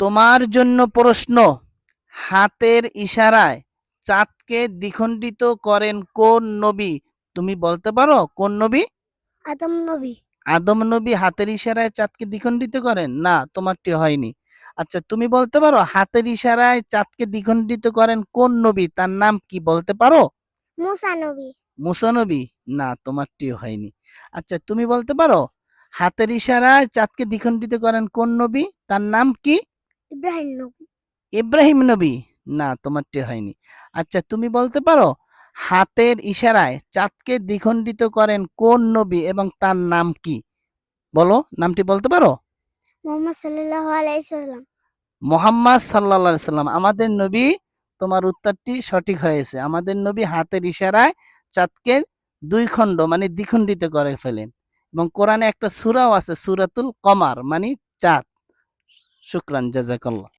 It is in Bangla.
তোমার জন্য প্রশ্ন হাতের ইশারায় চাঁদকে দ্বিখণ্ডিত করেন কোন নবী? তুমি বলতে পারো কোন নবী? আদম নবী। আদম নবী হাতের ইশারায় চাঁদকে দ্বিখণ্ডিত করেন? না তোমারটি হয়নি। আচ্ছা তুমি বলতে পারো হাতের ইশারায় চাঁদকে দ্বিখণ্ডিত করেন কোন নবী? তার নাম কি বলতে পারো? মুসা নবী। মুসা নবী? না তোমারটি হয়নি। আচ্ছা তুমি বলতে পারো হাতের ইশারায় চাঁদকে দ্বিখণ্ডিত করেন কোন নবী? তার নাম কি? ইব্রাহিম নবী। ইব্রাহিম নবী? না তোমারটি হয়নি। আচ্ছা তুমি বলতে পারো হাতের ইশারায় চাঁদকে দ্বিখণ্ডিত করেন কোন নবী এবং তার নাম কি? বলো নামটি বলতে পারো? মোহাম্মদ সাল্লাল্লাহু আলাইহি সাল্লাম মোহাম্মদ সাল্লা সাল্লাম আমাদের নবী তোমার উত্তরটি সঠিক হয়েছে। আমাদের নবী হাতের ইশারায় চাঁদকে দুই খণ্ড মানে দ্বিখণ্ডিত করে ফেলেন। এবং কোরআনে একটা সূরাও আছে সুরাতুল কমার মানে চাঁদ। শুক্রান জাজাকাল্লাহ